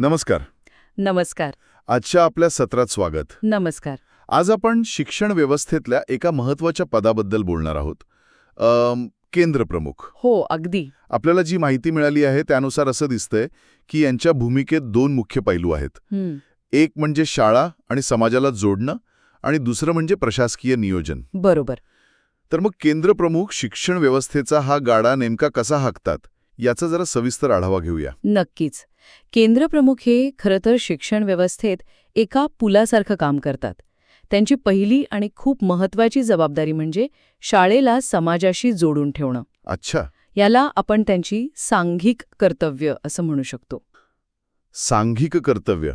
नमस्कार. नमस्कार. आजच्या आपल्या सत्रात स्वागत. नमस्कार. आज आपण शिक्षण व्यवस्थेतल्या एका महत्त्वाच्या पदाबद्दल बोलणार आहोत. अम, केंद्र प्रमुख. हो अगदी. आपल्याला जी माहिती मिळाली आहे त्यानुसार असं दिसतंय की यांच्या भूमिकेत दोन मुख्य पैलू आहेत. हं, एक म्हणजे शाळा आणि समाजाला जोडणं आणि दुसरं म्हणजे प्रशासकीय नियोजन. बरोबर. तर मग केंद्र प्रमुख शिक्षण व्यवस्थेचा हा गाडा नेमका कसा हाकतात याचा जरा सविस्तर आढावा घेऊया. नक्कीच. केंद्रप्रमुख हे खरं तर शिक्षण व्यवस्थेत एका पुलासारखं काम करतात. त्यांची पहिली आणि खूप महत्वाची जबाबदारी म्हणजे शाळेला समाजाशी जोडून ठेवणं. अच्छा. याला आपण त्यांची सांघिक कर्तव्य असं म्हणू शकतो. सांघिक कर्तव्य.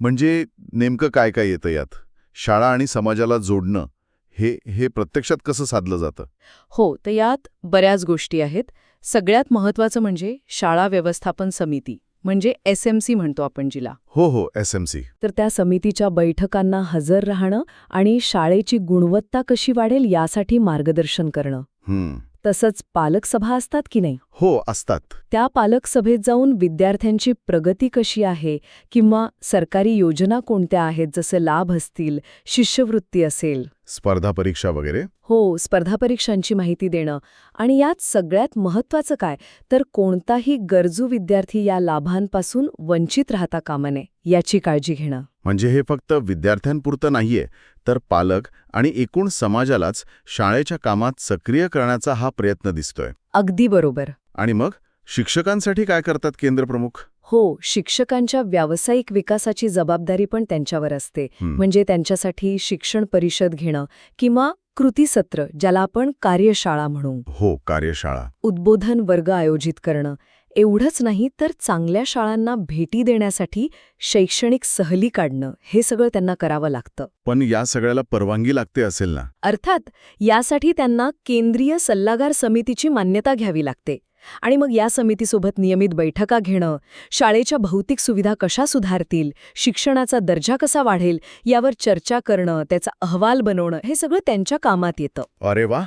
म्हणजे नेमकं काय काय येतं यात? शाळा आणि समाजाला जोडणं हे हे प्रत्यक्षात कसं साधलं जातं? हो तर यात बऱ्याच गोष्टी आहेत. सगळ्यात महत्वाचं म्हणजे शाळा व्यवस्थापन समिती म्हणजे एस एम सी म्हणतो आपण जिला. हो हो एस एम सी. तर त्या समितीच्या बैठकांना हजर राहणं आणि शाळेची गुणवत्ता कशी वाढेल यासाठी मार्गदर्शन करणं. तसंच पालक सभा असतात की नाही? हो असतात. त्या पालक सभेत जाऊन विद्यार्थ्यांची प्रगती कशी आहे किंवा सरकारी योजना कोणत्या आहेत जसे लाभ असतील शिष्यवृत्ती असेल? स्पर्धा परीक्षा वगैरे? हो स्पर्धा परीक्षांची माहिती देणं. आणि यात सगळ्यात महत्वाचं काय? तर कोणताही गरजू विद्यार्थी या लाभांपासून वंचित राहता कामा नये याची काळजी घेणं. म्हणजे हे फक्त विद्यार्थ्यांपुरतं नाहीये तर पालक आणि एकूण समाजालाच शाळेच्या कामात सक्रिय करण्याचा हा प्रयत्न दिसतोय. अगदी बरोबर. आणि मग शिक्षकांसाठी काय करतात केंद्र प्रमुख? हो शिक्षकांच्या व्यावसायिक विकासाची जबाबदारी पण त्यांच्यावर असते. म्हणजे त्यांच्यासाठी शिक्षण परिषद घेणं किंवा कृतीसत्र ज्याला आपण कार्यशाळा म्हणू. हो कार्यशाळा. उद्बोधन वर्ग आयोजित करणं एवढंच नाही तर चांगल्या शाळांना भेटी देण्यासाठी शैक्षणिक सहली काढणं हे सगळं त्यांना करावं लागतं. पण या सगळ्याला परवानगी लागते असेल ना? अर्थात यासाठी त्यांना केंद्रीय सल्लागार समितीची मान्यता घ्यावी लागते. आणि मग या समितीसोबत नियमित बैठका घेणं शाळेच्या भौतिक सुविधा कशा सुधारतील शिक्षणाचा दर्जा कसा वाढेल यावर चर्चा करणं त्याचा अहवाल बनवणं हे सगळं त्यांच्या कामात येतं. अरे वा!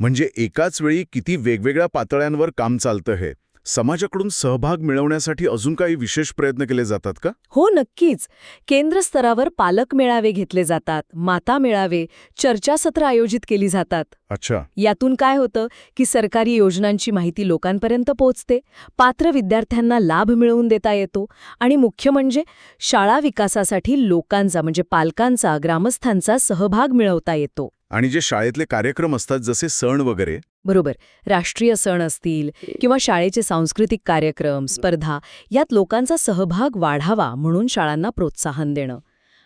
म्हणजे एकाच वेळी किती वेगवेगळ्या पातळ्यांवर काम चालतं हे. समाजाकडून सहभाग मिळवण्यासाठी अजून काही विशेष प्रयत्न केले जातात का? हो नक्कीच. केंद्र स्तरावर पालक मेळावे घेतले जातात माता मेळावे चर्चासत्र आयोजित केली जातात. अच्छा. यातून काय होतं की सरकारी योजनांची माहिती लोकांपर्यंत पोहोचते पात्र विद्यार्थ्यांना लाभ मिळवून देता येतो आणि मुख्य म्हणजे शाळा विकासासाठी लोकांचा म्हणजे पालकांचा ग्रामस्थांचा सहभाग मिळवता येतो. आणि जे शाळेतले कार्यक्रम असतात जसे सण वगैरे. बरोबर. राष्ट्रीय सण असतील किंवा शाळेचे सांस्कृतिक कार्यक्रम स्पर्धा यात लोकांचा सहभाग वाढावा म्हणून शाळांना प्रोत्साहन देणं.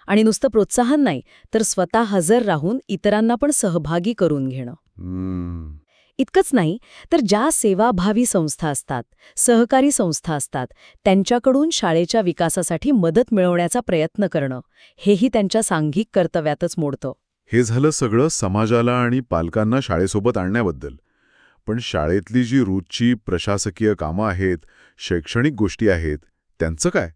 आणि नुसतं प्रोत्साहन नाही तर स्वतः हजर राहून इतरांना पण सहभागी करून घेणं. हम्म, इतकंच नाही तर ज्या सेवाभावी संस्था असतात सहकारी संस्था असतात त्यांच्याकडून शाळेच्या विकासासाठी मदत मिळवण्याचा प्रयत्न करणं हेही त्यांच्या सांघिक कर्तव्यातच मोडतं. हे झालं सगळं समाजाला आणि पालकांना शाळेसोबत आणण्याबद्दल. पण शाळेतली जी रोजची प्रशासकीय कामं आहेत शैक्षणिक गोष्टी आहेत त्यांचं काय?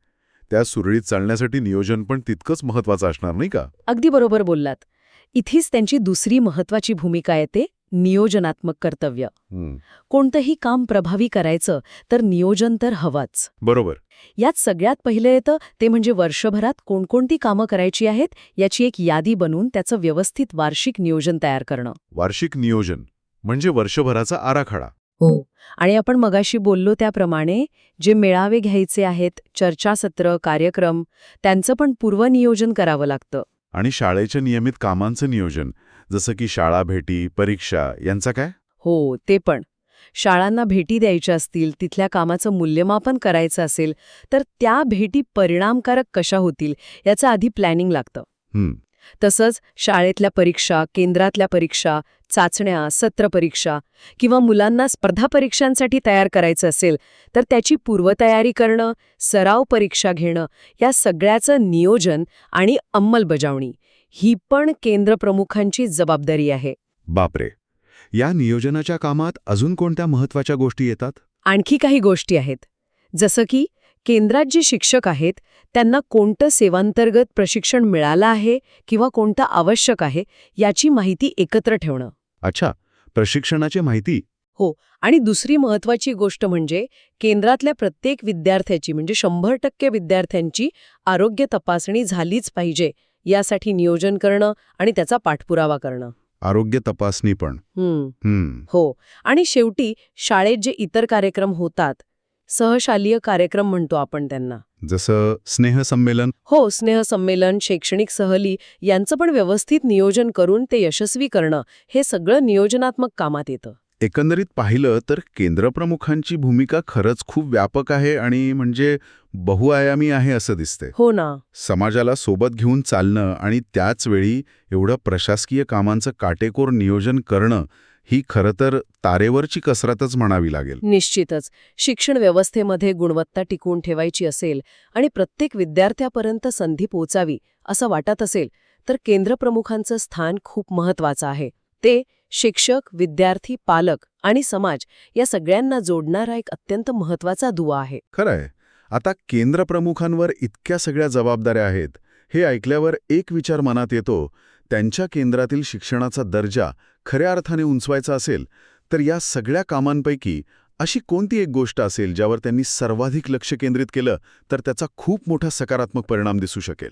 त्या सुरळीत चालण्यासाठी नियोजन पण तितकंच महत्वाचं असणार नाही का? अगदी बरोबर बोललात. इथेच त्यांची दुसरी महत्वाची भूमिका येते. नियोजनात्मक कर्तव्य. कोणतंही काम प्रभावी करायचं तर नियोजन तर हवंच. बरोबर. यात सगळ्यात पहिलं येतं ते म्हणजे वर्षभरात कोणकोणती कामं करायची आहेत याची एक यादी बनवून त्याचं व्यवस्थित वार्षिक नियोजन तयार करणं. वार्षिक नियोजन म्हणजे वर्षभराचा आराखडा. हो. आणि आपण मगाशी बोललो त्याप्रमाणे जे मेळावे घ्यायचे आहेत चर्चासत्र कार्यक्रम त्यांचं पण पूर्वनियोजन करावं लागतं. आणि शाळेच्या नियमित कामांचं नियोजन जसं की शाळा भेटी परीक्षा यांचा काय? हो ते पण. शाळांना भेटी द्यायच्या असतील तिथल्या कामाचं मूल्यमापन करायचं असेल तर त्या भेटी परिणामकारक कशा होतील याचं आधी प्लॅनिंग लागतं. तसंच शाळेतल्या परीक्षा केंद्रातल्या परीक्षा चाचण्या सत्र परीक्षा किंवा मुलांना स्पर्धा परीक्षांसाठी तयार करायचं असेल तर त्याची पूर्वतयारी करणं सराव परीक्षा घेणं या सगळ्याचं नियोजन आणि अंमलबजावणी ही पण केंद्रप्रमुखांची जबाबदारी आहे. बापरे. या नियोजनाच्या कामात अजून कोणत्या महत्त्वाच्या गोष्टी येतात? आणखी काही गोष्टी आहेत. जसं की केंद्रात जे शिक्षक आहेत त्यांना कोणतं सेवांतर्गत प्रशिक्षण मिळालं आहे किंवा कोणतं आवश्यक आहे याची माहिती एकत्र ठेवणं. अच्छा प्रशिक्षणाची माहिती? हो आणि दुसरी महत्वाची गोष्ट म्हणजे केंद्रातल्या प्रत्येक विद्यार्थ्याची म्हणजे शंभर टक्के विद्यार्थ्यांची आरोग्य तपासणी झालीच पाहिजे यासाठी नियोजन करणं आणि त्याचा पाठपुरावा करणं. आरोग्य तपासणी पण. हो. आणि शेवटी शाळेत जे इतर कार्यक्रम होतात सहशालीय कार्यक्रम म्हणतो आपण त्यांना. जसं स्नेहसंमेलन हो स्नेहसंमेलन शैक्षणिक सहली यांचं पण व्यवस्थित नियोजन करून ते यशस्वी करणं हे सगळं नियोजनात्मक कामात येतं. एकंदरीत पाहिलं तर केंद्रप्रमुखांची भूमिका खरंच खूप व्यापक आहे आणि म्हणजे बहुआयामी आहे असं दिसते हो ना. समाजाला सोबत घेऊन चालणं आणि त्याच वेळी एवढं प्रशासकीय कामांचं काटेकोर नियोजन करणं ही खरं तर तारेवरची कसरतच म्हणावी लागेल. निश्चितच. शिक्षण व्यवस्थेमध्ये गुणवत्ता टिकवून ठेवायची असेल आणि प्रत्येक विद्यार्थ्यापर्यंत संधी पोचावी असं वाटत असेल तर केंद्रप्रमुखांचं स्थान खूप महत्वाचं आहे. ते शिक्षक विद्यार्थी पालक आणि समाज या सगळ्यांना जोडणारा एक अत्यंत महत्त्वाचा दुवा आहे. खरंय. आता केंद्रप्रमुखांवर इतक्या सगळ्या जबाबदाऱ्या आहेत हे ऐकल्यावर एक विचार मनात येतो त्यांच्या केंद्रातील शिक्षणाचा दर्जा खऱ्या अर्थाने उंचवायचा असेल तर या सगळ्या कामांपैकी अशी कोणती एक गोष्ट असेल ज्यावर त्यांनी सर्वाधिक लक्ष केंद्रित केलं तर त्याचा खूप मोठा सकारात्मक परिणाम दिसू शकेल?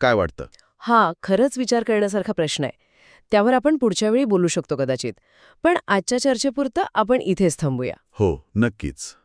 काय वाटतं? हा खरंच विचार करण्यासारखा प्रश्न आहे. त्यावर आपण पुढच्या वेळी बोलू शकतो कदाचित. पण आजच्या चर्चेपुरतं आपण इथेच थांबूया. हो नक्कीच.